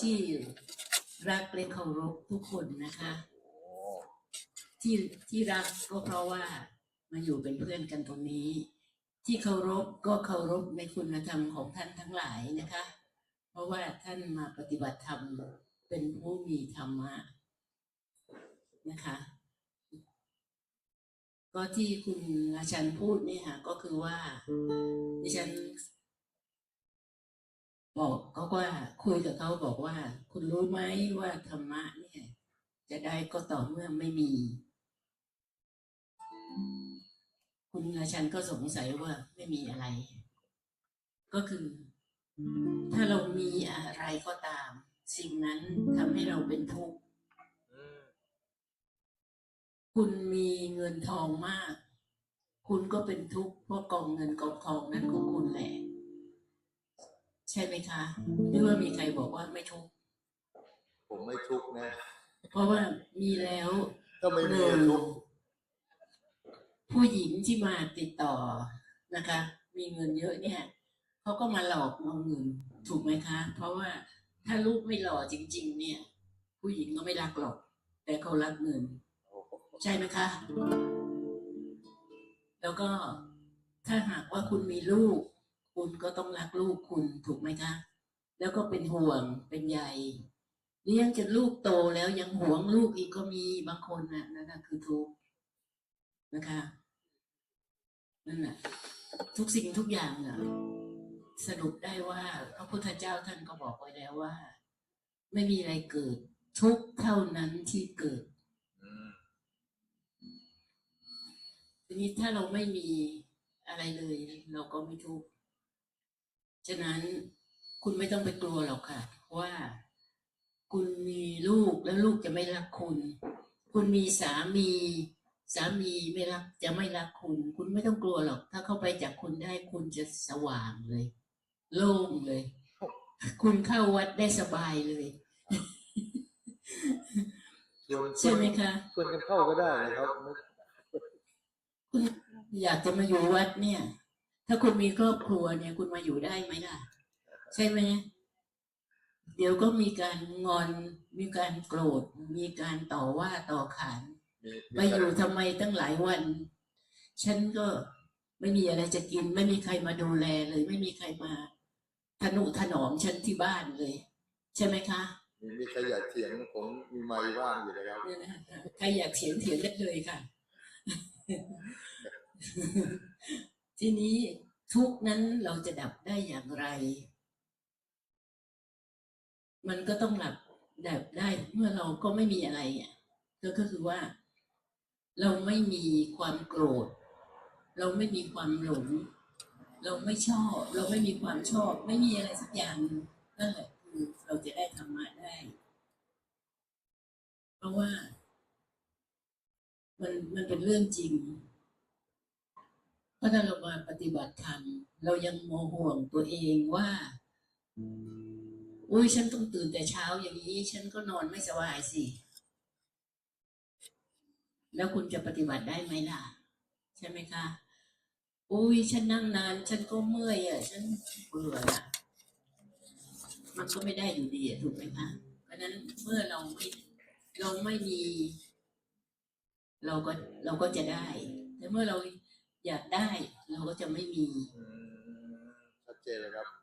ที่รักและเคารพทุกคนนะคะ ที่ที่รักก็เพราะว่ามาอยู่เป็นเพื่อนกันตรงนี้ ที่เคารพก็เคารพในคุณธรรมของท่านทั้งหลายนะคะ เพราะว่าท่านมาปฏิบัติธรรมเป็นผู้มีธรรมะนะคะ ก็ที่คุณอาจารย์พูดนี่ค่ะก็คือว่าดิฉัน บอกเขาว่าคุยกับเขาบอกว่า คุณรู้ไหมว่าธรรมะเนี่ย จะได้ก็ต่อเมื่อไม่มี คุณอาชันก็สงสัยว่าไม่มีอะไร ก็คือ ถ้าเรามีอะไรก็ตาม สิ่งนั้นทำให้เราเป็นทุกข์คุณมีเงินทองมาก คุณก็เป็นทุกข์เพราะกองเงินกองทองนั้นของคุณแหละ ใช่ไหมคะหรือว่ามีใครบอกว่าไม่ทุกข์ผมไม่ทุกข์นะ เพราะว่ามีแล้วถ้าไม่มีทุกข์ผู้หญิงที่มาติดต่อนะคะ มีเงินเยอะเนี่ยเขาก็มาหลอกเอาเงินถูกไหมคะ เพราะว่าถ้าลูกไม่หล่อจริง ๆ เนี่ย ผู้หญิงก็ไม่รักหรอก แต่เขารักเงินโอ้โหใช่ไหมคะ แล้วก็ถ้าหากว่าคุณมีลูก คุณก็ต้องรักลูกคุณถูกไหมคะ แล้วก็เป็นห่วงเป็นใยเลี้ยงจนลูกโตแล้วยังหวงลูกอีกก็มีบางคนน่ะนั่นน่ะคือทุกข์นะคะนั่นน่ะทุกสิ่งทุกอย่างน่ะสรุปได้ว่าพระพุทธเจ้าท่านก็บอกไว้แล้วว่า ไม่มีอะไรเกิด ทุกข์เท่านั้นที่เกิดอืมทีนี้ถ้าเราไม่มีอะไรเลย เราก็ไม่ทุกข์ ฉะนั้นคุณไม่ต้องไปกลัวหรอกค่ะ ว่าคุณมีลูกแล้วลูกจะไม่รักคุณ คุณมีสามีสามีไม่รักจะไม่รักคุณ คุณไม่ต้องกลัวหรอก ถ้าเข้าไปจากคุณได้คุณจะสว่างเลย โล่งเลย คุณเข้าวัดได้สบายเลยชวนชใช่วนไหมคะชวนกันเข้าก็ได้นะครับไม่คุณอยากจะมาอยู่วัดเนี่ย ถ้าคุณมีครอบครัวเนี่ย คุณมาอยู่ได้ไหมล่ะ ใช่ไหมเดี๋ยวก็มีการงอน มีการโกรธ มีการต่อว่าต่อขานมีมาอยู่ทำไมตั้งหลายวัน ฉันก็ไม่มีอะไรจะกิน ไม่มีใครมาดูแลเลย ไม่มีใครมาทนุถนอมฉันที่บ้านเลย ใช่ไหมคะมีมีใครอยากเถียงผมมีไม้ว่างอยู่นะครับเนี่ยนะคะใครอยากเถียงเถียงได้เลยค่ะ ทีนี้ทุกนั้นเราจะดับได้อย่างไร มันก็ต้องหลับดับได้เมื่อเราก็ไม่มีอะไรอะก็คือว่า เราไม่มีความโกรธ เราไม่มีความหลง เราไม่ชอบ เราไม่มีความชอบ ไม่มีอะไรสักอย่างนั่นแหละคือเราจะได้ธรรมะได้ เพราะว่า มันมันเป็นเรื่องจริง เพราะถ้าเรามาปฏิบัติธรรมเรายังโมห่วงตัวเองว่าอุ้ยฉันต้องตื่นแต่เช้าอย่างนี้ ฉันก็นอนไม่สบายสิ แล้วคุณจะปฏิบัติได้ไหมล่ะ ใช่ไหมคะ อุ้ยฉันนั่งนาน ฉันก็เมื่อยอะ ฉันเบื่ออะ มันก็ไม่ได้อยู่ดีอะถูกไหมคะ เพราะนั้นเมื่อเราไม่เราไม่มี เราก็เราก็จะได้ แต่เมื่อเรา อยากได้เราก็จะไม่มี ชัดเจนเลยครับ